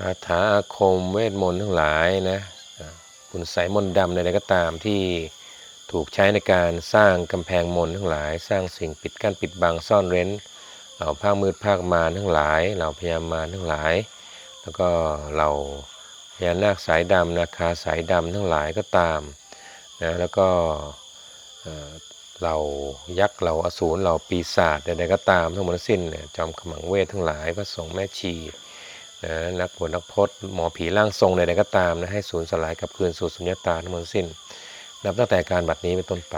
คาถาอาคมเวทมนต์ทั้งหลายนะอ่าคุณใสยมนต์ดำใดๆก็ตามที่ถูกใช้ในการสร้างกำแพงมนต์ทั้งหลาย สร้างสิ่งปิดกั้นปิดบังซ่อนเร้นเหล่าภาคมืดภาคมารทั้งหลายเหล่าพญามารทั้งหลาย แล้วก็เหล่าพญานาคสายดำนาคาสายดำทั้งหลายก็ตามนะแล้วก็เหล่ายักษ์เหล่าอสูรเหล่าปีศาจใดๆก็ตามทั้งหมดสิ้นจอมขมังเวททั้งหลายพระสงฆ์แม่ชี นะนักบวชนักพจน์หมอผีร่างทรงใดๆก็ตามนะให้สูญสลายกับคืนสู่สุญญตาทั้งหมดสิ้น นับตั้งแต่การบัดนี้เป็นต้นไป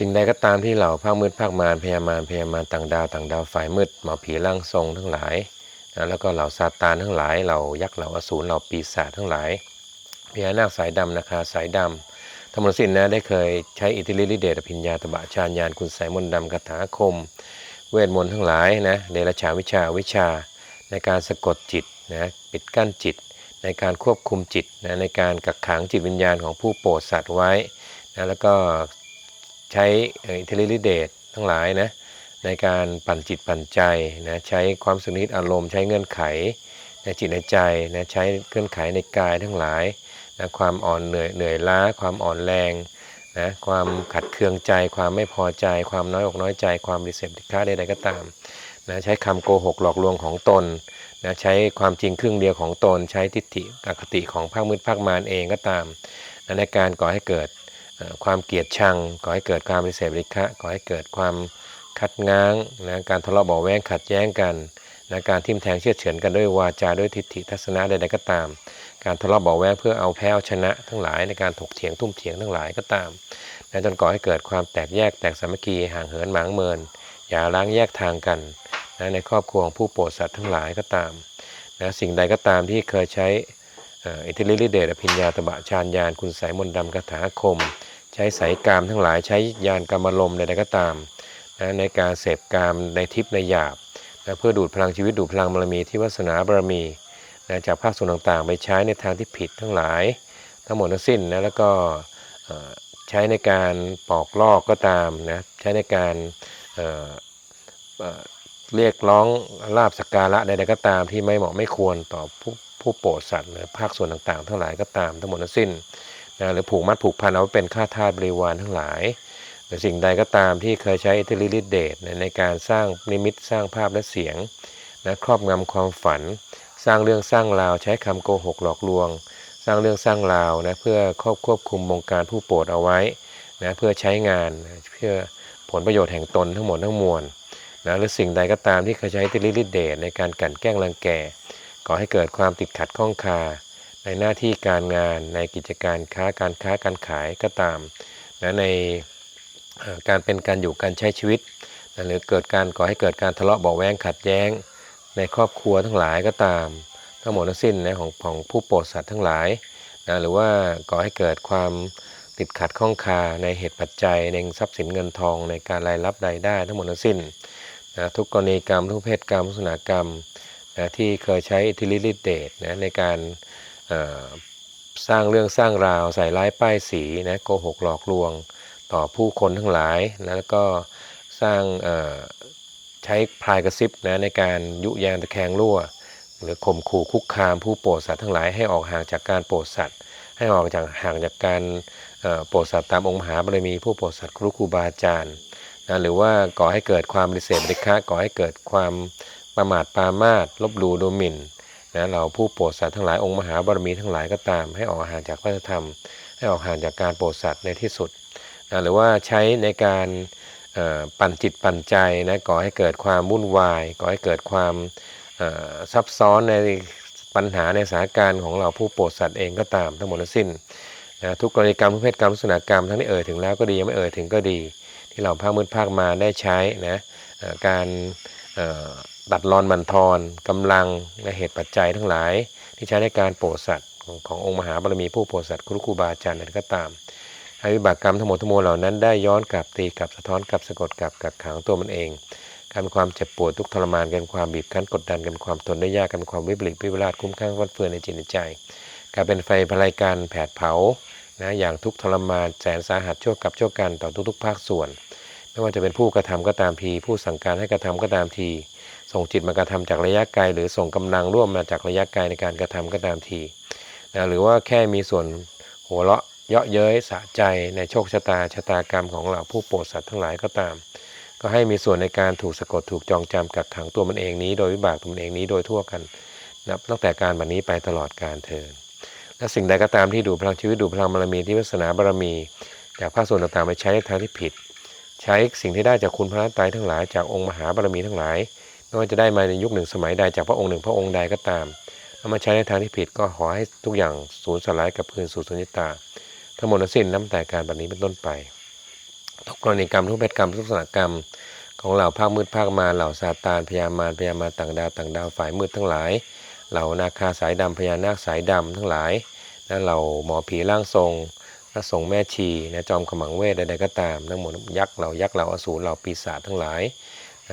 สิ่งใดก็ตามที่เหล่าภาคมืดภาคมารพยามารพยามารต่างดาวต่างดาวฝ่ายมืดหมอผีร่างทรงทั้งหลายนะแล้วก็เหล่าซาตานทั้งหลายเหล่ายักษ์เหล่าอสูรเหล่าปีศาจทั้งหลายพญานาคสายดำนาคาสายดำธรรมสินนะได้เคยใช้อิทธิฤทธิเดชอภิญญาตบะชาญญาณคุณสายมนต์ดำคาถาคม เวทมนต์ทั้งหลายนะเดรัจฉาวิชาวิชา ในการสะกดจิตนะปิดกั้นจิต ในการควบคุมจิตนะในการกักขังจิตวิญญาณของผู้โปรดสัตว์ไว้นะแล้วก็ ใช้อิทธิฤทธิเดชทั้งหลายนะในการปั่นจิตปั่นใจนะใช้ความสนิทอารมณ์ใช้เงื่อนไขในจิตในใจนะใช้เงื่อนไขในกายทั้งหลายนะความอ่อนเหนื่อยเหนื่อยล้า ความอ่อนแรงนะความขัดเคืองใจ ความไม่พอใจ ความน้อยอกน้อยใจ ความริเสพติค้าใดๆก็ตามนะใช้คำโกหกหลอกลวงของตนนะใช้ความจริงครึ่งเดียวของตน ใช้ทิฏฐิอคติของภาคมืดภาคมารเองก็ตามนะในการก่อให้เกิด ความเกลียดชังก่อให้เกิดความริษริคะก่อให้เกิดความคัดง้างนะการทะเลาะเบาแว้งขัดแย้งกันนะการทิ่มแทงเชื่อเฉือนกันด้วยวาจาด้วยทิฏฐิทัศนะใดๆก็ตาม การทะเลาะเบาแว้งเพื่อเอาแพ้เอาชนะ ทั้งหลายในการถกเถียงทุ่มเถียงทั้งหลายก็ตามนะจนก่อให้เกิดความแตกแยกแตกสามัคคีห่างเหินหมางเมิน อย่าล้างแยกทางกันนะในครอบครัวของผู้โปรดสัตว์ทั้งหลายก็ตามนะสิ่งใดก็ตามที่เคยใช้ อิทธิฤทธิเดชอภิญญาตบะชาญญาณคุณสายมนต์ดำคาถาคม ใช้สายกามทั้งหลายใช้ยานกรรมลมใดๆก็ตามนะในการเสพกามในทิพย์ในหยาบนะเพื่อดูดพลังชีวิตดูดพลังบารมีที่วาสนาบารมีนะจากภาคส่วนต่างๆ ไปใช้ในทางที่ผิดทั้งหลาย ทั้งหมดทั้งสิ้นนะแล้วก็ใช้ในการปอกลอกก็ตามนะใช้ในการเเเรียกร้องลาบสกการะใดๆก็ตามที่ไม่เหมาะไม่ควรต่อผู้ ผู้โปรดสัตว์หรือภาคส่วนต่างๆ ทั้งหลายก็ตามทั้งหมดทั้งสิ้นนะหรือผูกมัดผูกพันเอาไว้เป็นข้าทาสบริวารทั้งหลายหรือสิ่งใดก็ตามที่เคยใช้อิทธิฤทธิเดชในการสร้างนิมิตสร้างภาพและเสียงนะครอบงำความฝัน สร้างเรื่องสร้างราวใช้คำโกหกหลอกลวง สร้างเรื่องสร้างราวนะเพื่อควบควบคุมวงการผู้โปรดเอาไว้นะเพื่อใช้งานเพื่อผลประโยชน์แห่งตนทั้งหมดทั้งมวลนะหรือสิ่งใดก็ตามที่เคยใช้อิทธิฤทธิเดชในการกลั่นแกล้งรังแก ก่อให้เกิดความติดขัดข้องคา ในหน้าที่การงานในกิจการค้าการค้าการขายก็ตามนะในการเป็นการอยู่การใช้ชีวิตนะหรือเกิดการก่อให้เกิดการทะเลาะเบาแวงขัดแย้ง ในครอบครัวทั้งหลายก็ตาม ทั้งหมดทั้งสิ้นนะของของผู้โปรดสัตว์ทั้งหลายนะหรือว่าก่อให้เกิดความติดขัดข้องคาในเหตุปัจจัยในทรัพย์สินเงินทองในการรายรับรายได้ทั้งหมดทั้งสิ้นนะทุกกรณีกรรมทุกเพศกรรมทุกศาสนากรรม นะที่เคยใช้อิทธิฤทธิเดชนะในการสร้างเรื่องสร้างราวใส่ร้ายป้ายสีนะโกหกหลอกลวงต่อผู้คนทั้งหลายนะแล้วก็สร้างใช้พลายกระซิบนะในการยุยงตะแคงรั่ว หรือข่มขู่คุกคามผู้โปรดสัตว์ทั้งหลายให้ออกห่างจากการโปรดสัตว์ ให้ออกจากห่างจากการโปรดสัตว์ตามองค์มหาบารมีผู้โปรดสัตว์ครูครูบาอาจารย์นะหรือว่าก่อให้เกิดความริเสบริคะก่อให้เกิดความ ประมาทปามาสลบหลู่ดูหมิ่นนะเราผู้โปรดสัตว์ทั้งหลายองค์มหาบารมีทั้งหลายก็ตาม ให้ออกห่างจากพระธรรม ให้ออกห่างจากการโปรดสัตว์ในที่สุดนะหรือว่าใช้ในการปั่นจิตปั่นใจนะก่อให้เกิดความวุ่นวาย ก่อให้เกิดความซับซ้อนในปัญหาในสถานการณ์ของเราผู้โปรดสัตว์เองก็ตามทั้งหมดทั้งสิ้นนะทุกกรณีกรรมทุกเพศกรรมทุกลักษณะกรรมทั้งที่เอ่ยถึงแล้วก็ดียังไม่เอ่ยถึงก็ดี ที่เราภาคมืดภาคมาได้ใช้นะการ ตัดรอนบันทอนกำลังและเหตุปัจจัยทั้งหลาย ที่ใช้ในการโปรดสัตว์ขององค์มหาบารมีผู้โปรดสัตว์ครูครูบาอาจารย์นั้นก็ตามให้วิบากกรรมทั้งหมดทั้งมวลเหล่านั้นได้ย้อนกลับตีกลับสะท้อนกลับสะกดกลับกักขังตัวมันเองการเป็นความเจ็บปวดทุกทรมานกันความบีบคั้นกดดันกันเป็นความทนได้ยากกันเป็นความวิปริตวิปลาสคุ้มข้างฟันเฟือนในจิตในใจกายเป็นไฟพลายการแผดเผานะอย่างทุกทรมานแสนสาหัสชั่วกับชั่วกันต่อทุกๆ ภาคส่วน ไม่ว่าจะเป็นผู้กระทำก็ตามที ผู้สั่งการให้กระทำก็ตามที ส่งจิตมากระทำจากระยะไกล หรือส่งกำลังร่วมมาจากระยะไกลในการกระทำก็ตามทีนะหรือว่าแค่มีส่วนหัวเราะเยาะเย้ยสะใจในโชคชะตาชะตากรรมของเราผู้โปรดสัตว์ทั้งหลายก็ตาม ก็ให้มีส่วนในการถูกสะกดถูกจองจำกักขังตัวมันเองนี้ โดยวิบากตัวมันเองนี้โดยทั่วกันนับตั้งแต่การบัดนนี้ไปตลอดการเทินและสิ่งใดก็ตามที่ดูพลังชีวิตดูพลังบารมีที่วาสนาบารมี จากภาคส่วนต่างๆไปใช้ในทางที่ผิด ใช้สิ่งที่ได้จากคุณพระรัตนตรัยทั้งหลายจากองค์มหาบารมีทั้งหลาย ไม่ว่าจะได้มาในยุคหนึ่งสมัยใดจากพระองค์หนึ่งพระองค์ใดก็ตามเอามาใช้ในทางที่ผิดก็ขอให้ทุกอย่างสูญสลายกับคืนสู่สุญญตา ทั้งหมดสิ้นน้ำแต่การบัดนี้เป็นต้นไปทุกกรณีกรรมทุกเพศกรรมทุกสนกรรมของเหล่าภาคมืดภาคมาเหล่าซาตานพยามารพยามารต่างดาวต่างดาวฝ่ายมืดทั้งหลาย เหล่านาคาสายดำพญานาคสายดำทั้งหลายและเหล่าหมอผีร่างทรงพระสงฆ์แม่ชีนะจอมขมังเวทใดๆก็ตามทั้งหมดยักษ์เหล่ายักษ์เหล่าอสูรเหล่าปีศาจทั้งหลาย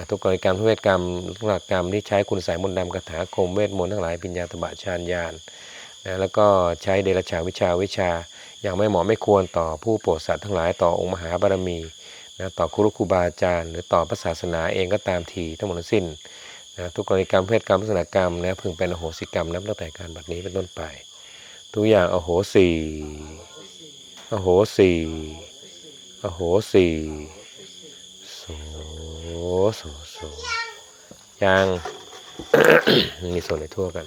ทุกกรณีกรรมทุกเวทกรรมทุกหลักกรรมที่ใช้คุณสายมนต์ดำคาถาคมเวทมนต์ทั้งหลายปิญญาตบะฌานญาณนะแล้วก็ใช้เดรัจฉาวิชาวิชา อย่างไม่เหมาะไม่ควรต่อผู้โปรดสัตว์ทั้งหลายต่อองค์มหาบารมีนะต่อครูครูบาอาจารย์ หรือต่อพระศาสนาเองก็ตามทีทั้งหมดสิ้นนะทุกกรณีกรรมเพศกรรมลักษณะกรรมนะพึงเป็นอโหสิกรรมนับตั้งแต่การบัดนี้เป็นต้นไป ทุกอย่างอโหสีอโหสีอโหสี โสโสยังมีส่วนในทั่วกัน